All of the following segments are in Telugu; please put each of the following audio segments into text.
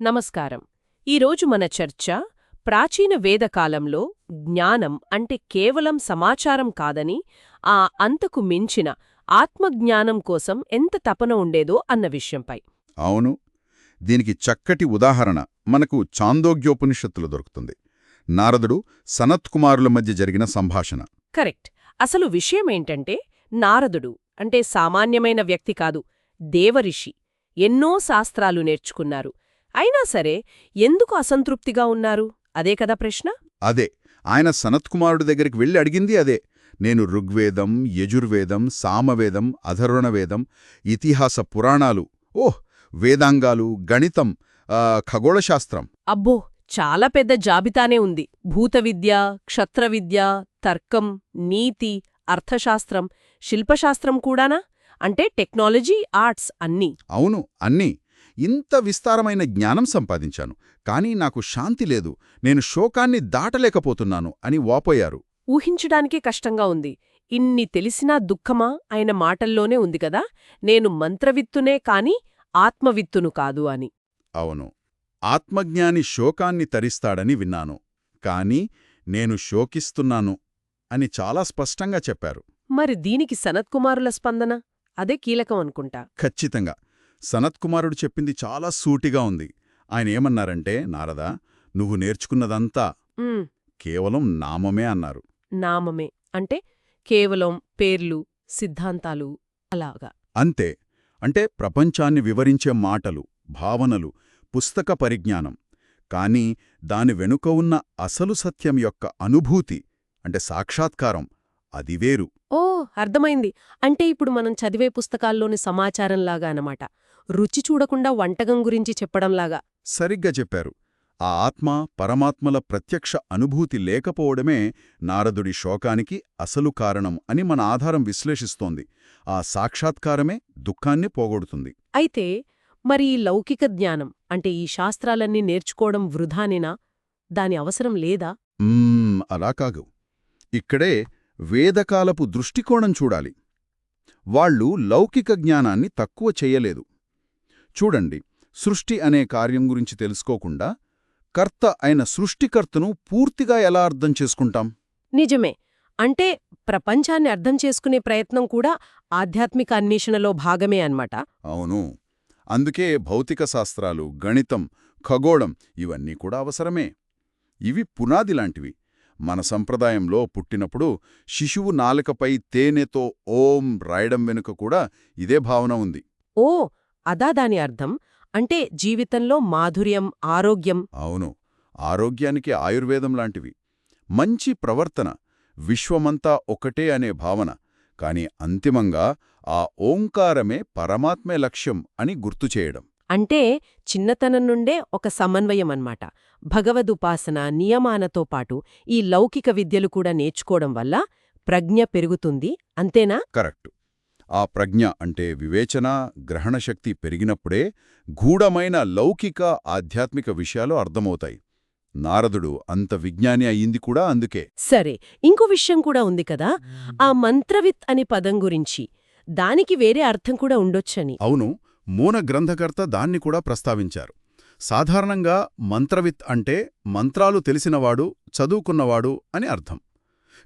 నమస్కారం. ఈరోజు మన చర్చ ప్రాచీన వేదకాలంలో జ్ఞానం అంటే కేవలం సమాచారం కాదని ఆ అంతకు మించిన ఆత్మజ్ఞానం కోసం ఎంత తపన ఉండేదో అన్న విషయంపై. అవును. దీనికి చక్కటి ఉదాహరణ మనకు చాందోగ్యోపనిషత్తులో దొరుకుతుంది. నారదుడు సనత్కుమారుల మధ్య జరిగిన సంభాషణ. కరెక్ట్. అసలు విషయమేంటంటే నారదుడు అంటే సామాన్యమైన వ్యక్తి కాదు దేవరిషి. ఎన్నో శాస్త్రాలు నేర్చుకున్నారు. అయినా సరే ఎందుకు అసంతృప్తిగా ఉన్నారు? అదే కదా ప్రశ్న? అదే. ఆయన సనత్కుమారుడి దగ్గరికి వెళ్ళి అడిగింది అదే. నేను ఋగ్వేదం యజుర్వేదం సామవేదం అధర్వణవేదం ఇతిహాస పురాణాలు ఓహ్ వేదాంగాలు గణితం ఖగోళశాస్త్రం. అబ్బో చాలా పెద్ద జాబితానే ఉంది. భూత విద్య క్షత్రవిద్య తర్కం నీతి అర్థశాస్త్రం శిల్పశాస్త్రం కూడానా? అంటే టెక్నాలజీ ఆర్ట్స్ అన్నీ. అవును అన్నీ. ఇంత విస్తారమైన జ్ఞానం సంపాదించాను కానీ నాకు శాంతి లేదు నేను శోకాన్ని దాటలేకపోతున్నాను అని వాపోయారు. ఊహించడానికే కష్టంగా ఉంది. ఇన్ని తెలిసినా దుఃఖమా? ఆయన మాటల్లోనే ఉంది కదా? నేను మంత్రవిత్తునే కాని ఆత్మవిత్తును కాదు అని. అవును. ఆత్మజ్ఞాని శోకాన్ని తరిస్తాడని విన్నాను కాని నేను శోకిస్తున్నాను అని చాలా స్పష్టంగా చెప్పారు. మరి దీనికి సనత్కుమారుల స్పందన? అదే కీలకం అనుకుంటా. ఖచ్చితంగా. సనత్కుమారుడు చెప్పింది చాలా సూటిగా ఉంది. ఆయన ఏమన్నారంటే నారదా నువ్వు నేర్చుకున్నదంతా కేవలం నామమే అన్నారు. నామమే. అంటే కేవలం పేర్లు సిద్ధాంతాలు అలాగా. అంతే. అంటే ప్రపంచాన్ని వివరించే మాటలు భావనలు పుస్తక పరిజ్ఞానం. కాని దాని వెనుక ఉన్న అసలు సత్యం యొక్క అనుభూతి అంటే సాక్షాత్కారం అది వేరు. ఓ అర్థమైంది. అంటే ఇప్పుడు మనం చదివే పుస్తకాల్లోని సమాచారంలాగా అన్నమాట. రుచి చూడకుండా వంటకం గురించి చెప్పడంలాగా. సరిగ్గా చెప్పారు. ఆ ఆత్మ పరమాత్మల ప్రత్యక్ష అనుభూతి లేకపోవడమే నారదుడి శోకానికి అసలు కారణం అని మన ఆధారం విశ్లేషిస్తోంది. ఆ సాక్షాత్కారమే దుఃఖాన్ని పోగొడుతుంది. అయితే మరి ఈ లౌకిక జ్ఞానం అంటే ఈ శాస్త్రాలన్నీ నేర్చుకోవడం వృధానేనా? దాని అవసరం లేదా? అలా కాదు. ఇక్కడే వేదకాలపు దృష్టికోణం చూడాలి. వాళ్ళు లౌకిక జ్ఞానాన్ని తక్కువ చెయ్యలేదు చూడండి సృష్టి అనే కార్యం గురించి తెలుసుకోకుండా కర్త అయిన సృష్టికర్తను పూర్తిగా ఎలా అర్థం చేసుకుంటాం? నిజమే. అంటే ప్రపంచాన్ని అర్థం చేసుకునే ప్రయత్నం కూడా ఆధ్యాత్మిక అన్వేషణలో భాగమే అన్నమాట. అవును. అందుకే భౌతిక శాస్త్రాలు గణితం ఖగోళం ఇవన్నీ కూడా అవసరమే. ఇవి పునాది లాంటివి. మన సంప్రదాయంలో పుట్టినప్పుడు శిశువు నాలుకపై తేనెతో ఓం రాయడం వెనుక కూడా ఇదే భావన ఉంది. ఓ అదా దాని అర్థం అంటే జీవితంలో మాధుర్యం ఆరోగ్యం. అవును. ఆరోగ్యానికి ఆయుర్వేదం లాంటివి. మంచి ప్రవర్తన విశ్వమంతా ఒకటే అనే భావన. కాని అంతిమంగా ఆ ఓంకారమే పరమాత్మే లక్ష్యం అని గుర్తు చేయడం. అంటే చిన్నతనం నుండే ఒక సమన్వయం అన్నమాట భగవదుపాసన నియమానతో పాటు ఈ లౌకిక విద్యలు కూడా నేర్చుకోవడం వల్ల ప్రజ్ఞ పెరుగుతుంది. అంతేనా? కరెక్ట్. ఆ ప్రజ్ఞ అంటే వివేచన గ్రహణశక్తి పెరిగినప్పుడే గూఢమైన లౌకిక ఆధ్యాత్మిక విషయాలు అర్థమవుతాయి. నారదుడు అంత విజ్ఞాని అయ్యింది కూడా అందుకే. సరే ఇంకో విషయం కూడా ఉంది కదా? ఆ మంత్రవిత్ అనే పదం గురించి. దానికి వేరే అర్థం కూడా ఉండొచ్చని. అవును మూన గ్రంథకర్త దాన్ని కూడా ప్రస్తావించారు. సాధారణంగా మంత్రవిత్ అంటే మంత్రాలు తెలిసినవాడు చదువుకున్నవాడు అని అర్థం.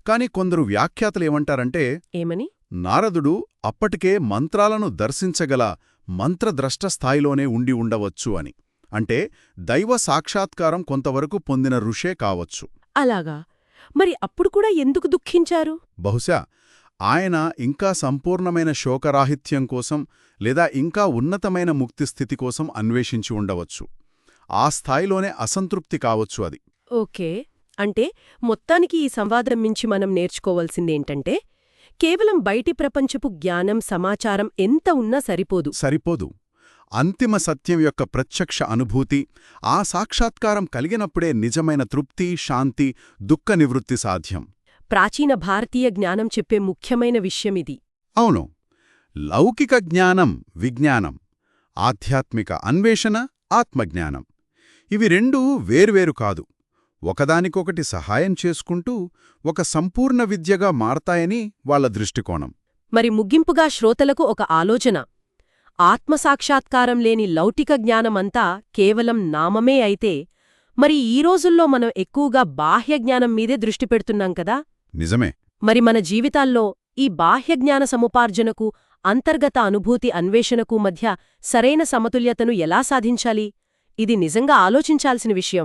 కాని కొందరు వ్యాఖ్యాతలేమంటారంటే ఏమని? నారదుడు అప్పటికే మంత్రాలను దర్శించగల మంత్రద్రష్ట స్థాయిలోనే ఉండి ఉండవచ్చు అని. అంటే దైవ సాక్షాత్కారం కొంతవరకు పొందిన ఋషే కావచ్చు. అలాగా? మరి అప్పుడు కూడా ఎందుకు దుఃఖించారు? బహుశా ఆయన ఇంకా సంపూర్ణమైన శోకరాహిత్యం కోసం లేదా ఇంకా ఉన్నతమైన ముక్తిస్థితి కోసం అన్వేషించి ఉండవచ్చు. ఆ స్థాయిలోనే అసంతృప్తి కావచ్చు అది. ఓకే. అంటే మొత్తానికి ఈ సంవాదం మించి మనం నేర్చుకోవాల్సిందేంటంటే కేవలం బయటి ప్రపంచపు జ్ఞానం సమాచారం ఎంత ఉన్నా సరిపోదు. సరిపోదు. అంతిమ సత్యం యొక్క ప్రత్యక్ష అనుభూతి ఆ సాక్షాత్కారం కలిగినప్పుడే నిజమైన తృప్తి శాంతి దుఃఖ నివృత్తి సాధ్యం. ప్రాచీన భారతీయ జ్ఞానం చెప్పే ముఖ్యమైన విషయమిది అవును. లౌకిక జ్ఞానం విజ్ఞానం ఆధ్యాత్మిక అన్వేషణ ఆత్మజ్ఞానం. ఇవి రెండూ వేర్వేరు కాదు. ఒకదానికొకటి సహాయం చేసుకుంటూ ఒక సంపూర్ణ విద్యగా మారతాయని వాళ్ళ దృష్టికోణం. మరి ముగింపుగా శ్రోతలకు ఒక ఆలోచన. ఆత్మసాక్షాత్కారం లేని లౌకిక జ్ఞానమంతా కేవలం నామమే అయితే మరి ఈ రోజుల్లో మనం ఎక్కువగా బాహ్య జ్ఞానం మీదే దృష్టి పెడుతున్నాం కదా? నిజమే. మరి మన జీవితాల్లో ఈ బాహ్య జ్ఞాన సముపార్జనకు అంతర్గత అనుభూతి అన్వేషణకు మధ్య సరైన సమతుల్యతను ఎలా సాధించాలి? ఇది నిజంగా ఆలోచించాల్సిన విషయం.